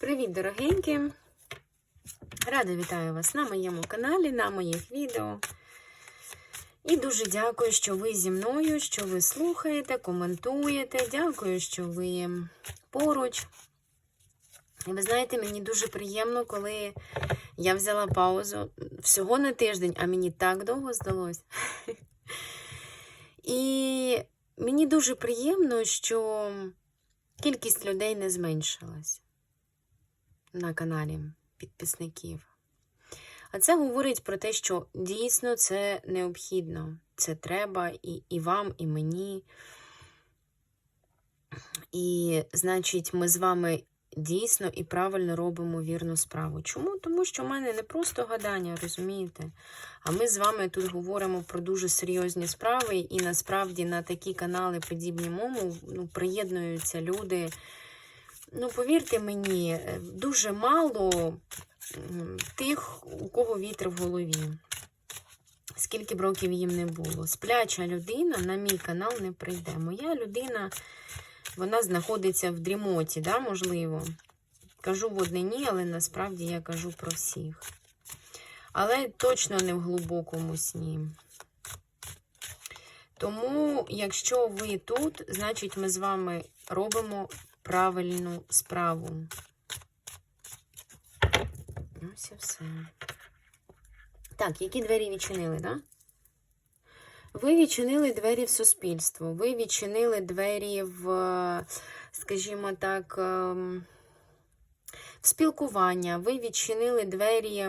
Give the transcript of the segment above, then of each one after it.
Привіт, дорогенькі! Рада вітаю вас на моєму каналі, на моїх відео. І дуже дякую, що ви зі мною, що ви слухаєте, коментуєте. Дякую, що ви поруч. І ви знаєте, мені дуже приємно, коли я взяла паузу всього на тиждень, а мені так довго здалось. І мені дуже приємно, що кількість людей не зменшилась на каналі підписників. А це говорить про те, що дійсно це необхідно. Це треба і, і вам, і мені. І, значить, ми з вами дійсно і правильно робимо вірну справу. Чому? Тому що в мене не просто гадання, розумієте? А ми з вами тут говоримо про дуже серйозні справи, і насправді на такі канали, подібні мому, ну, приєднуються люди. Ну, повірте мені, дуже мало тих, у кого вітер в голові. Скільки б років їм не було. Спляча людина на мій канал не прийде. Моя людина, вона знаходиться в дрімоті, да, можливо. Кажу в однині, але насправді я кажу про всіх. Але точно не в глибокому сні. Тому, якщо ви тут, значить ми з вами робимо правильну справу. Ось і все. Так, які двері відчинили, так? Да? Ви відчинили двері в суспільство, ви відчинили двері в, скажімо так, в спілкування, ви відчинили двері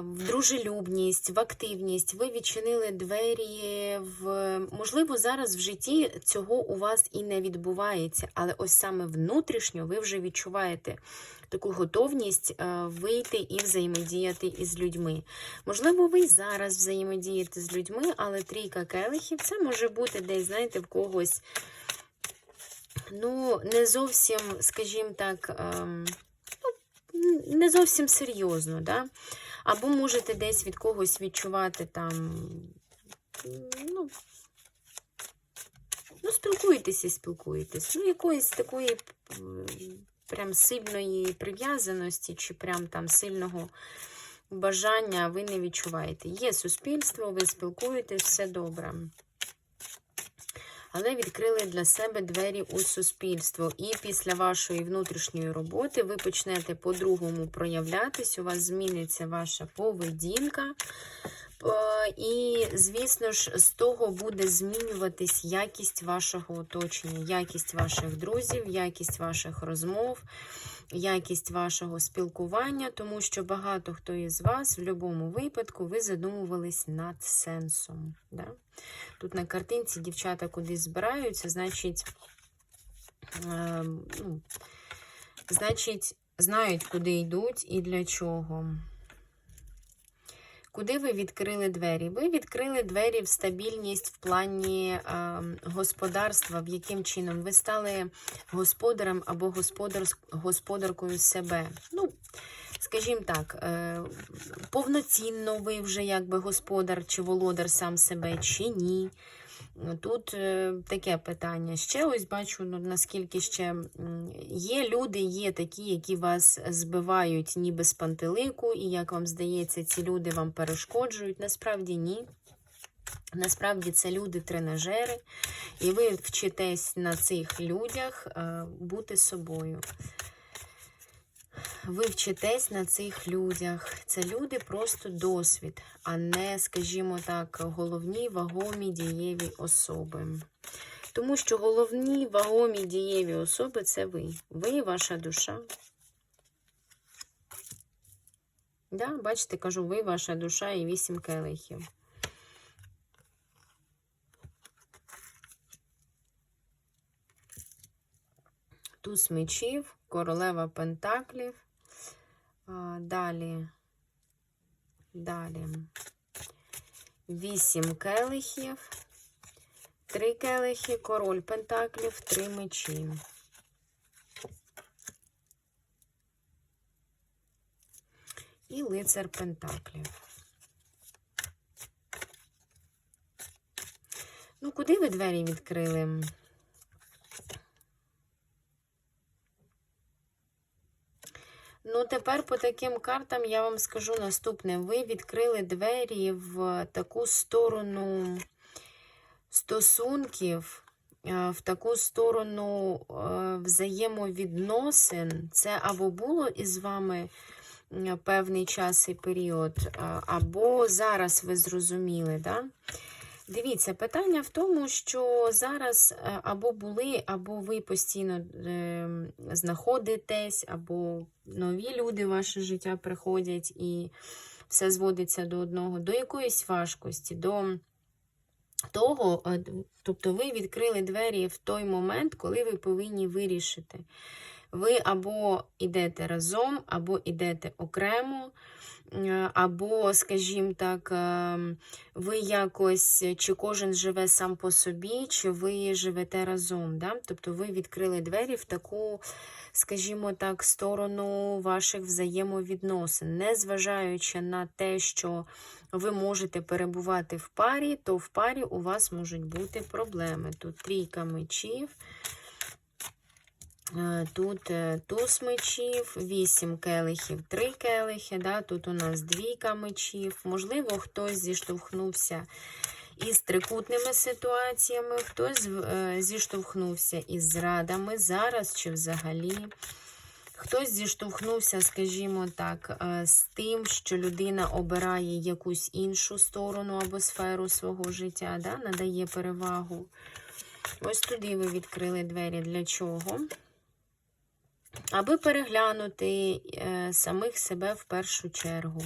в дружелюбність, в активність, ви відчинили двері в. Можливо, зараз в житті цього у вас і не відбувається, але ось саме внутрішньо ви вже відчуваєте таку готовність вийти і взаємодіяти із людьми. Можливо, ви зараз взаємодієте з людьми, але трійка келихів це може бути десь, знаєте, в когось. Ну, не зовсім, скажімо так, ну, не зовсім серйозно, да? Або можете десь від когось відчувати там, ну, ну спілкуєтесь і спілкуєтесь. Ну, якоїсь такої прям сильної прив'язаності, чи прям там сильного бажання ви не відчуваєте. Є суспільство, ви спілкуєтесь, все добре. Але відкрили для себе двері у суспільство. І після вашої внутрішньої роботи ви почнете по-другому проявлятись, у вас зміниться ваша поведінка. І, звісно ж, з того буде змінюватись якість вашого оточення, якість ваших друзів, якість ваших розмов, якість вашого спілкування, тому що багато хто із вас в будь-якому випадку ви задумувались над сенсом. Да? Тут на картинці дівчата кудись збираються, значить, е, ну, значить, знають, куди йдуть і для чого. Куди ви відкрили двері? Ви відкрили двері в стабільність в плані е, господарства, в яким чином ви стали господарем або господар, господаркою себе. Ну, скажімо так, е, повноцінно ви вже якби господар чи володар сам себе, чи ні. Тут е, таке питання. Ще ось бачу, ну, наскільки ще є люди, є такі, які вас збивають ніби з пантелику, і, як вам здається, ці люди вам перешкоджують. Насправді ні. Насправді це люди-тренажери, і ви вчитесь на цих людях е, бути собою. Ви вчитесь на цих людях. Це люди просто досвід, а не, скажімо так, головні вагомі дієві особи. Тому що головні вагомі дієві особи це ви. Ви і ваша душа. Да, Бачите, кажу, ви, ваша душа і вісім келихів. Туз мечів, королева пентаклів. Далі, далі. Вісім келихів, три келихи, король пентаклів, три мечі. І лицар пентаклів. Ну, куди ви двері відкрили? Ну, тепер по таким картам я вам скажу наступне. Ви відкрили двері в таку сторону стосунків, е, в таку сторону е, взаємовідносин. Це або було із вами певний час і період, або зараз ви зрозуміли, да? Дивіться, питання в тому, що зараз е, або були, або ви постійно е, знаходитесь, або нові люди в ваше життя приходять і все зводиться до одного, до якоїсь важкості, до того, е, тобто ви відкрили двері в той момент, коли ви повинні вирішити. Ви або йдете разом, або йдете окремо, або, скажімо так, е, ви якось, чи кожен живе сам по собі, чи ви живете разом. Да? Тобто ви відкрили двері в таку, скажімо так, сторону ваших взаємовідносин, незважаючи на те, що ви можете перебувати в парі, то в парі у вас можуть бути проблеми. Тут трійка мечів. Е, Тут е, туз мечів, 8 келихів, 3 келихи. Да? Тут у нас двійка мечів. Можливо, хтось зіштовхнувся із трикутними ситуаціями, хтось е, зіштовхнувся із зрадами зараз чи взагалі. Хтось зіштовхнувся, скажімо так, з тим, що людина обирає якусь іншу сторону або сферу свого життя, да? надає перевагу. Ось туди ви відкрили двері. Для чого? Аби переглянути е, самих себе в першу чергу,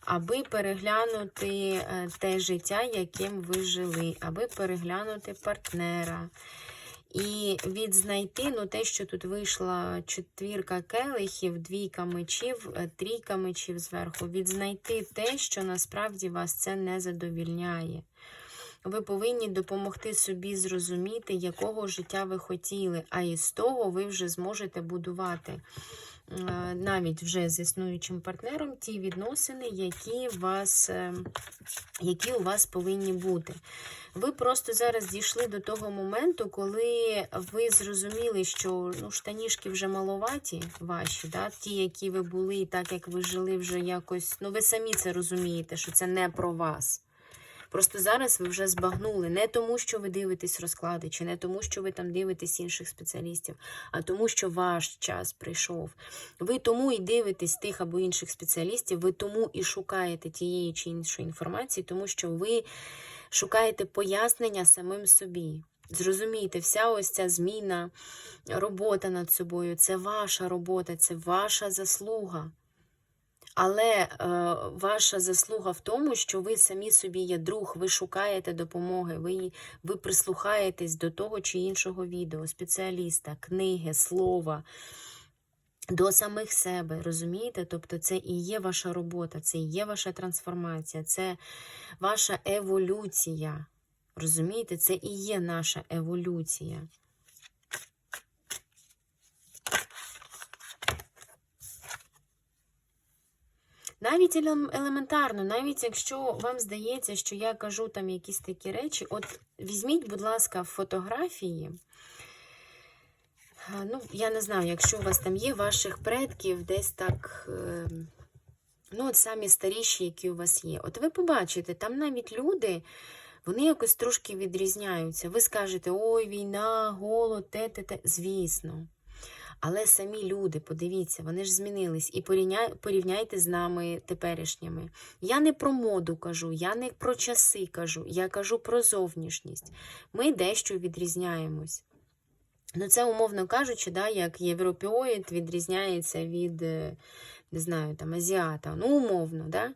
аби переглянути е, те життя, яким ви жили, аби переглянути партнера. І відзнайти, ну те, що тут вийшла четвірка келихів, двійка мечів, е, трійка мечів зверху, відзнайти те, що насправді вас це не задовільняє. Ви повинні допомогти собі зрозуміти, якого життя ви хотіли, а із того ви вже зможете будувати е, навіть вже з існуючим партнером ті відносини, які, вас, е, які у вас повинні бути. Ви просто зараз дійшли до того моменту, коли ви зрозуміли, що ну, штанішки вже маловаті ваші, да? ті, які ви були, так як ви жили вже якось. Ну, ви самі це розумієте, що це не про вас. Просто зараз ви вже збагнули не тому, що ви дивитесь розклади, чи не тому, що ви там дивитесь інших спеціалістів, а тому, що ваш час прийшов. Ви тому і дивитесь тих або інших спеціалістів, ви тому і шукаєте тієї чи іншої інформації, тому що ви шукаєте пояснення самим собі. Зрозумійте, вся ось ця зміна, робота над собою це ваша робота, це ваша заслуга. Але е, ваша заслуга в тому, що ви самі собі є друг, ви шукаєте допомоги, ви, ви прислухаєтесь до того чи іншого відео, спеціаліста, книги, слова, до самих себе, розумієте? Тобто це і є ваша робота, це і є ваша трансформація, це ваша еволюція. Розумієте, це і є наша еволюція. Навіть елементарно, навіть якщо вам здається, що я кажу там якісь такі речі, от візьміть, будь ласка, фотографії. Ну, я не знаю, якщо у вас там є ваших предків, десь так, е, ну, от самі старіші, які у вас є. От ви побачите, там навіть люди, вони якось трошки відрізняються. Ви скажете, ой, війна, голод, те, те, те. Звісно. Але самі люди, подивіться, вони ж змінились. І порівняйте з нами теперішніми. Я не про моду кажу, я не про часи кажу, я кажу про зовнішність. Ми дещо відрізняємось. Ну, це, умовно кажучи, да, як європеоїд відрізняється від, е, не знаю, там, азіата. Ну, умовно, да?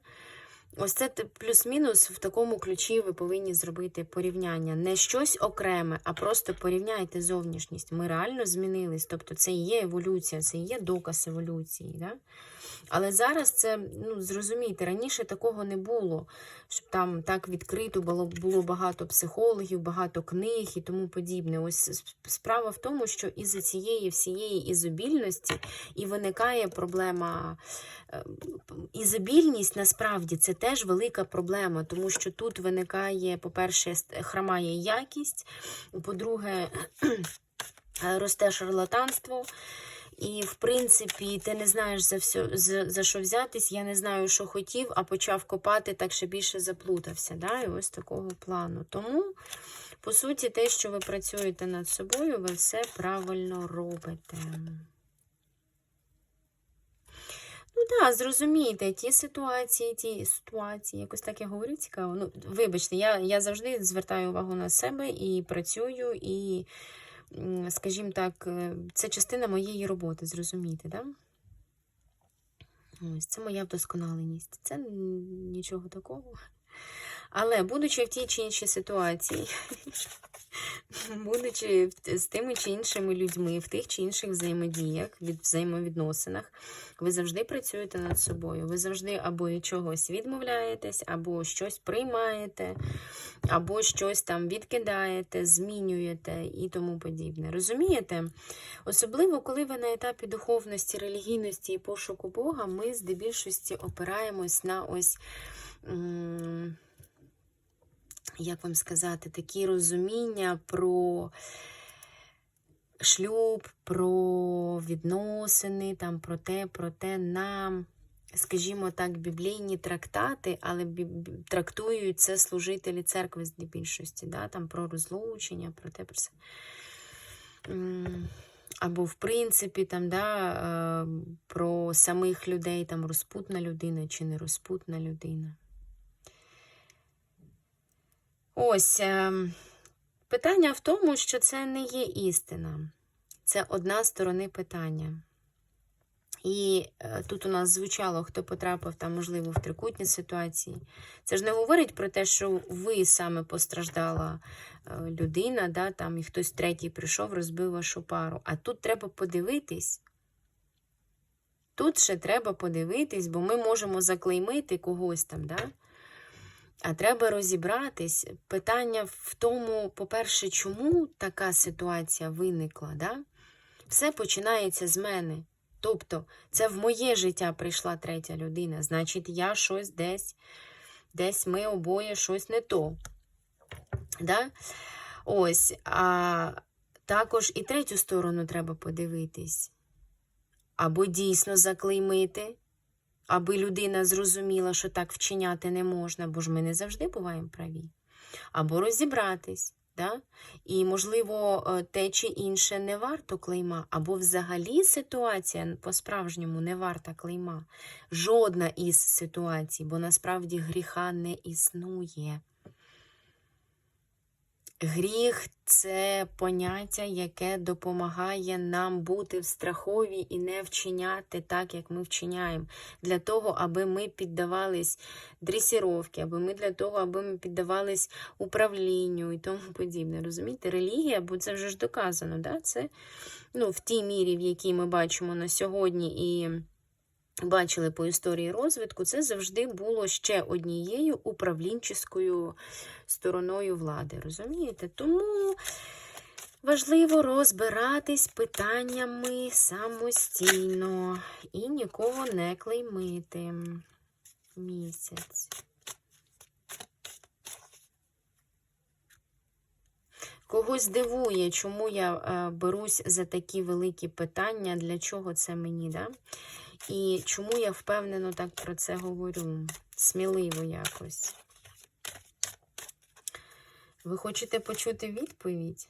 Ось це плюс-мінус в такому ключі ви повинні зробити порівняння. Не щось окреме, а просто порівняйте зовнішність. Ми реально змінились. Тобто це є еволюція, це є доказ еволюції. Да? Але зараз це, ну, зрозумійте, раніше такого не було, щоб там так відкрито було, було багато психологів, багато книг і тому подібне. Ось справа в тому, що із-за цієї всієї ізобільності і виникає проблема. е, Ізобільність насправді це теж велика проблема, тому що тут виникає, по-перше, хромає якість, по-друге, росте шарлатанство. І, в принципі, ти не знаєш за, все, за, за що взятись, я не знаю, що хотів, а почав копати, так ще більше заплутався. Да? І ось такого плану. Тому, по суті, те, що ви працюєте над собою, ви все правильно робите. Ну так, зрозумійте, ті ситуації, ті ситуації, якось так я говорю цікаво. Ну, вибачте, я, я завжди звертаю увагу на себе і працюю, і, скажімо так, е, це частина моєї роботи, зрозумійте, да? Ось це моя вдосконаленість. Це нічого такого. Але будучи в тій чи іншій ситуації, будучи з тими чи іншими людьми, в тих чи інших взаємодіях, від взаємовідносинах, ви завжди працюєте над собою. Ви завжди або чогось відмовляєтесь, або щось приймаєте, або щось там відкидаєте, змінюєте і тому подібне. Розумієте? Особливо, коли ви на етапі духовності, релігійності і пошуку Бога, ми здебільшості опираємось на ось. Як вам сказати, такі розуміння про шлюб, про відносини, там, про те, про те на, скажімо так, біблійні трактати, але трактують це служителі церкви здебільшості, да? там про розлучення, про те, про все. Або, в принципі, там, да, е, про самих людей, там, розпутна людина чи не розпутна людина. Ось ем, питання в тому, що це не є істина. Це одна сторона питання. І е, тут у нас звучало, хто потрапив там, можливо, в трикутні ситуації. Це ж не говорить про те, що ви саме постраждала е, людина, да, там, і хтось третій прийшов, розбив вашу пару. А тут треба подивитись. Тут ще треба подивитись, бо ми можемо заклеймити когось там, да? А треба розібратись. Питання в тому, по-перше, чому така ситуація виникла. Да? Все починається з мене. Тобто, це в моє життя прийшла третя людина. Значить, я щось десь, десь ми обоє щось не то. Да? Ось, а також і третю сторону треба подивитись. Або дійсно заклеймити, аби людина зрозуміла, що так вчиняти не можна, бо ж ми не завжди буваємо праві. Або розібратись. Да? І, можливо, е, те чи інше не варто клейма, або взагалі ситуація по-справжньому не варта клейма. Жодна із ситуацій, бо насправді гріха не існує. Гріх це поняття, яке допомагає нам бути в страхові і не вчиняти так, як ми вчиняємо. Для того, аби ми піддавались дресіровки, аби ми для того, аби ми піддавались управлінню і тому подібне. Розумієте, релігія, бо це вже ж доказано, да? це ну, в тій мірі, в якій ми бачимо на сьогодні і бачили по історії розвитку, це завжди було ще однією управлінческою стороною влади. Розумієте? Тому важливо розбиратись питаннями самостійно і нікого не клеймити. Місяць. Когось дивує, чому я е, берусь за такі великі питання, для чого це мені, да? І чому я впевнено так про це говорю? Сміливо якось. Ви хочете почути відповідь?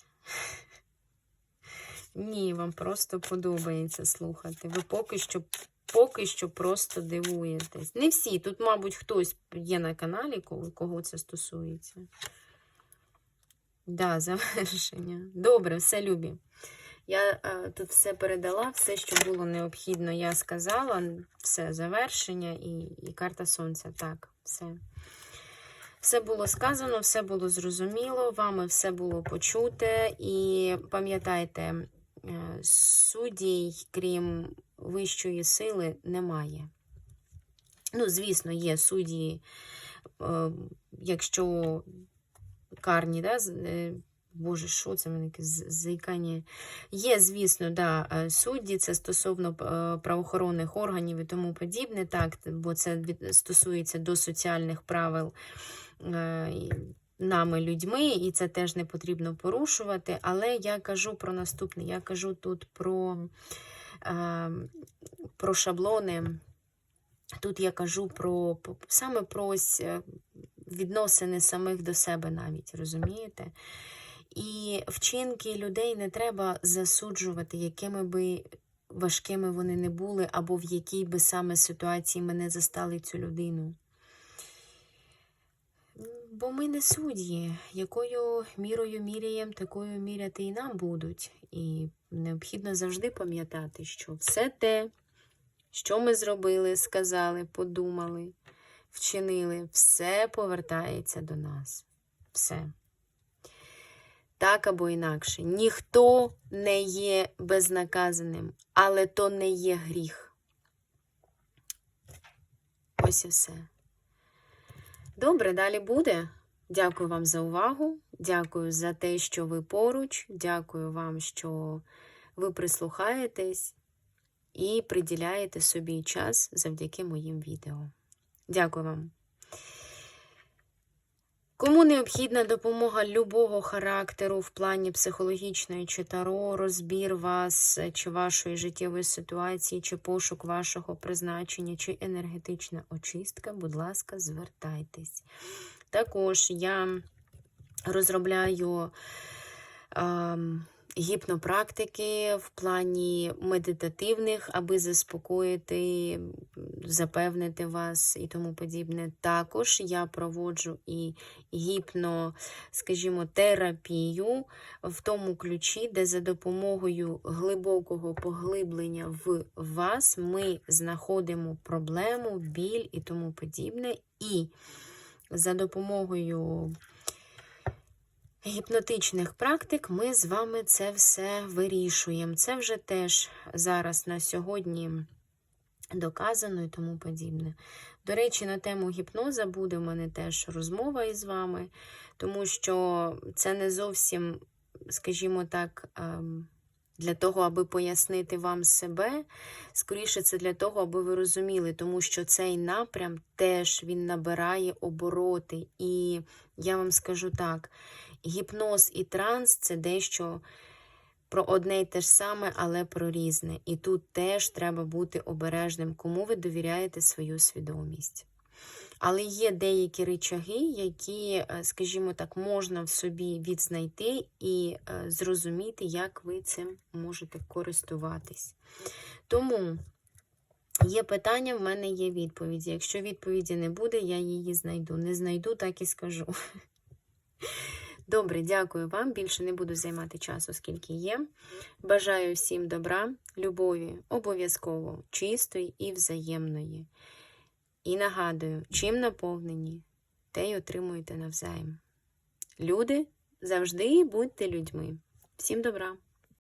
Ні, вам просто подобається слухати. Ви поки що поки що просто дивуєтесь. Не всі. Тут, мабуть, хтось є на каналі, кого, це стосується. Да, завершення. Добре, все любі. Я е, тут все передала, все, що було необхідно, я сказала. Все, завершення і, і карта сонця. Так, все. Все було сказано, все було зрозуміло, вами все було почуте. І пам'ятайте, е, суддій, крім вищої сили, немає. Ну, звісно, є судді, е, якщо карні, да, Боже, що це мене якесь заїкання? Є, звісно, да, е, судді, це стосовно е, правоохоронних органів і тому подібне, так, бо це стосується до соціальних правил е, нами, людьми, і це теж не потрібно порушувати. Але я кажу про наступне: я кажу тут про про шаблони. Тут я кажу про саме про ось відносини самих до себе навіть, розумієте? І вчинки людей не треба засуджувати, якими би важкими вони не були, або в якій би саме ситуації ми не застали цю людину. Бо ми не судді, якою мірою міряємо, такою міряти і нам будуть. І необхідно завжди пам'ятати, що все те, що ми зробили, сказали, подумали, вчинили, все повертається до нас. Все. Так або інакше. Ніхто не є безнаказаним, але то не є гріх. Ось і все. Добре, далі буде. Дякую вам за увагу. Дякую за те, що ви поруч. Дякую вам, що ви прислухаєтесь і приділяєте собі час завдяки моїм відео. Дякую вам. Кому необхідна допомога любого характеру в плані психологічної чи таро, розбір вас чи вашої життєвої ситуації, чи пошук вашого призначення, чи енергетична очистка, будь ласка, звертайтесь. Також я розробляю ем, гіпнопрактики в плані медитативних, аби заспокоїти, запевнити вас і тому подібне. Також я проводжу і гіпно, скажімо, терапію в тому ключі, де за допомогою глибокого поглиблення в вас ми знаходимо проблему, біль і тому подібне. І за допомогою гіпнотичних практик ми з вами це все вирішуємо. Це вже теж зараз на сьогодні доказано і тому подібне. До речі, на тему гіпноза буде в мене теж розмова із вами, тому що це не зовсім, скажімо так, ем, для того, аби пояснити вам себе. Скоріше, це для того, аби ви розуміли, тому що цей напрям теж він набирає обороти. І я вам скажу так: гіпноз і транс це дещо про одне й те ж саме, але про різне. І тут теж треба бути обережним, кому ви довіряєте свою свідомість. Але є деякі речаги, які, е, скажімо так, можна в собі відзнайти і е, зрозуміти, як ви цим можете користуватись. Тому є питання, в мене є відповіді. Якщо відповіді не буде, я її знайду. Не знайду, так і скажу. Добре, дякую вам. Більше не буду займати часу, скільки є. Бажаю всім добра, любові, обов'язково чистої і взаємної. І нагадую, чим наповнені, те й отримуєте навзаєм. Люди завжди будьте людьми. Всім добра!